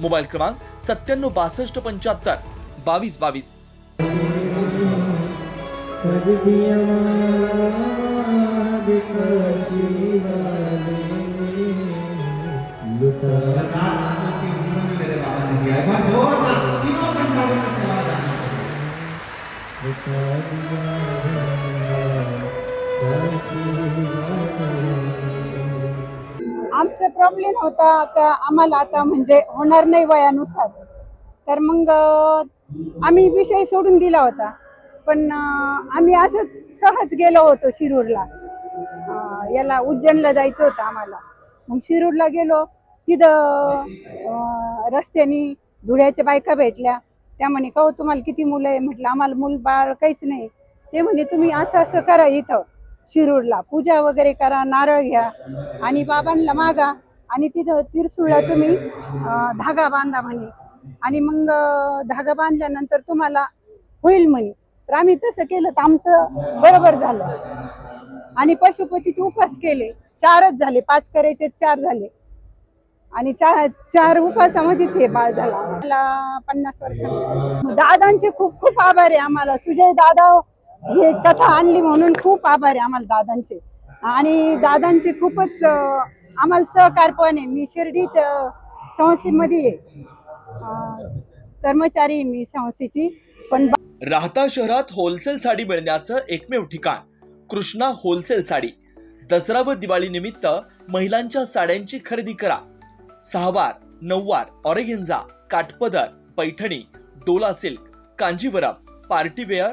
Mobile क्रमांक सत्त्याण्णव बासष्ट पंच्याहत्तर बावीस बावीस आमचा प्रॉब्लेम होता का आम्हाला आता म्हणजे होणार नाही वयानुसार. तर मग आम्ही विषय सोडून दिला होता. पण आम्ही असंच सहज गेलो होतो शिरूरला. याला उज्जैनला जायचं होतं आम्हाला. मग शिरूरला गेलो. तिथं रस्त्यानी धुळ्याच्या बायका भेटल्या. त्या म्हणे का हो तुम्हाला किती मुलं आहे? म्हटलं आम्हाला मूल बाळ काहीच नाही. ते म्हणे तुम्ही असं असं करा इथं. शिरूरला. पूजा वगैरे करा नारळ घ्या आणि बाबांना मागा आणि तिथं तिरसुळला तुम्ही धागा बांधा म्हणे. आणि मग धागा बांधल्यानंतर तुम्हाला होईल म्हणे. तर आम्ही तसं केलं तर आमचं बरोबर झालं. आणि पशुपतीचे उपवास केले. चारच झाले पाच करायचे चार झाले. आणि चार चार उपवासामध्येच हे बाळ झालं. मला पन्नास वर्ष दादांचे खूप खूप आभार आहे आम्हाला. सुजय दादा हे कथा आणली म्हणून खूप आभार आहे आम्हाला दादांचे. आणि दादांचे खूपच आम्हाला सहकार पण आहे. मी शिर्डीत संस्थेमध्ये आहे. कर्मचारी आहे मी संस्थेची. पण राहता शहरात होलसेल साडी मिळण्याचं एकमेव ठिकाण कृष्णा होलसेल साडी. दसरा व दिवाळी निमित्त महिलांच्या साड्यांची खरेदी करा. सहावार नऊवार organza काठपदर Paithani Dola silk Kanjeevaram party wear